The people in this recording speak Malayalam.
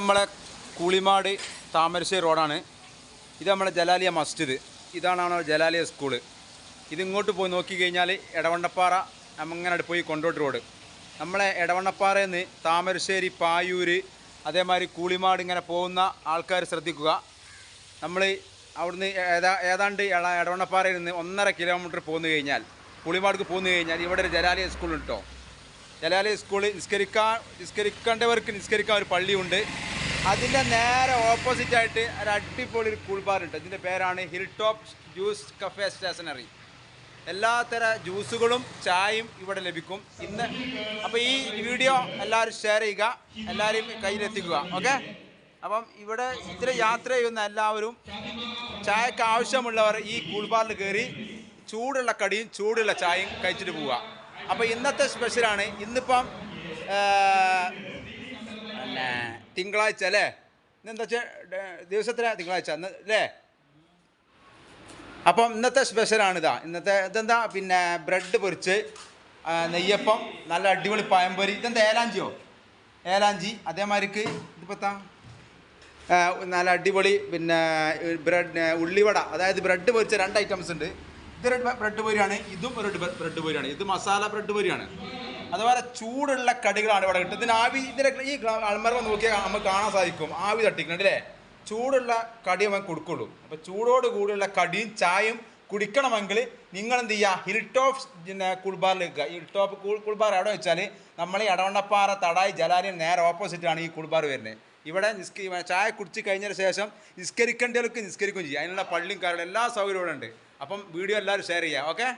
നമ്മളെ കുളിമാട് താമരശ്ശേരി റോഡാണ്. ഇത് നമ്മളെ ജലാലിയ മസ്ജിദ്. ഇതാണ് നമ്മുടെ ജലാലിയ സ്കൂൾ. ഇതിങ്ങോട്ട് പോയി നോക്കി കഴിഞ്ഞാൽ എടവണ്ണപ്പാറ നമ്മങ്ങനെ പോയി കൊണ്ടോട്ട് റോഡ്. നമ്മളെ എടവണ്ണപ്പാറയിൽ നിന്ന് താമരശ്ശേരി പായൂര് അതേമാതിരി കൂളിമാട് ഇങ്ങനെ പോകുന്ന ആൾക്കാർ ശ്രദ്ധിക്കുക. നമ്മൾ അവിടുന്ന് ഏതാ ഏതാണ്ട് എടവണ്ണപ്പാറയിൽ നിന്ന് ഒന്നര കിലോമീറ്റർ പോന്നു കഴിഞ്ഞാൽ പുളിമാർക്ക് പോന്നു കഴിഞ്ഞാൽ ഇവിടെ ഒരു ജലാലിയ സ്കൂൾ ഉണ്ടോ ജലാലിയ സ്കൂളിൽ നിസ്കരിക്കാൻ നിസ്കരിക്കേണ്ടവർക്ക് നിസ്കരിക്കാൻ ഒരു പള്ളിയുണ്ട്. അതിന്റെ നേരെ ഓപ്പോസിറ്റായിട്ട് ഒരു അടിപൊളി ഒരു കൂൾ ബാർ ഉണ്ട്. ഇതിന്റെ പേരാണ് hill top juice cafe stationery എല്ലാത്തര ജ്യൂസുകളും ചായയും ഇവിടെ ലഭിക്കും. ഇന്ന് അപ്പോൾ ഈ വീഡിയോ എല്ലാവരും ഷെയർ ചെയ്യുക. എല്ലാവരെയും കയ്യിലെത്തിക്കുക. ഓക്കെ അപ്പം ഇവിടെ ഇത്ര യാത്ര ചെയ്യുന്ന എല്ലാവരും ചായക്ക് ആവശ്യമുള്ളവർ ഈ കൂൾ ബാറിൽ കയറി ചൂടുള്ള കടിയും ചൂടുള്ള ചായയും കഴിച്ചിട്ട് പോവുക. അപ്പോൾ ഇന്നത്തെ സ്പെഷ്യലാണ് ഇന്നിപ്പം പിന്നെ തിങ്കളാഴ്ച അല്ലേ? ഇന്നെന്താ വെച്ചാൽ ദിവസത്തിലെ? തിങ്കളാഴ്ച അന്ന് അല്ലേ? അപ്പം ഇന്നത്തെ സ്പെഷ്യലാണിതാ ഇന്നത്തെ ഇതെന്താ? പിന്നെ ബ്രെഡ് പൊരിച്ച് നെയ്യപ്പം നല്ല അടിപൊളി പഴംപൊരി. ഇതെന്താ ഏലാഞ്ചിയോ? ഏലാഞ്ചി. അതേമാതിരിക്ക് ഇതിപ്പത്താ നല്ല അടിപൊളി പിന്നെ ബ്രെഡ് ഉള്ളിവട. അതായത് ബ്രെഡ് പൊരിച്ച രണ്ട് ഐറ്റംസ് ഉണ്ട്. ഇതൊരു ബ്രെഡ് പൊരിയാണ് ഇതും ഒരു ബ്രെഡ് പൊരിയാണ് ഇത് മസാല ബ്രെഡ് പൊരിയാണ്. അതുപോലെ ചൂടുള്ള കടികളാണ് ഇവിടെ കിട്ടുന്നത്. ഇതിന് ആവി ഇതിലെ ഈ അൾമറ നോക്കിയാൽ നമുക്ക് കാണാൻ സാധിക്കും. ആവി തട്ടിക്കുന്നുണ്ട് അല്ലേ? ചൂടുള്ള കടി അവൻ കൊടുക്കുള്ളൂ. അപ്പോൾ ചൂടോട് കൂടിയുള്ള കടിയും ചായയും കുടിക്കണമെങ്കിൽ നിങ്ങൾ എന്ത് ചെയ്യുക ഹിൽ ടോപ്പ് പിന്നെ കുൾബാറിൽ നിൽക്കുക ഹിൽ ടോപ്പ് കുൾബാർ എവിടെ വെച്ചാൽ നമ്മൾ ഈ എടവണ്ണപ്പാറ തടായി ജലാലയം നേരെ ഓപ്പോസിറ്റാണ് ഈ കുൾബാർ വരുന്നത്. ഇവിടെ നിസ്കരി ചായ കുടിച്ച് കഴിഞ്ഞതിന് ശേഷം നിസ്കരിക്കേണ്ടവർക്ക് നിസ്കരിക്കുകയും ചെയ്യും. അതിനുള്ള പള്ളിയും കാര്യങ്ങളും എല്ലാ സൗകര്യവും ഇവിടെ ഉണ്ട്. അപ്പം വീഡിയോ എല്ലാവരും ഷെയർ ചെയ്യുക ഓക്കെ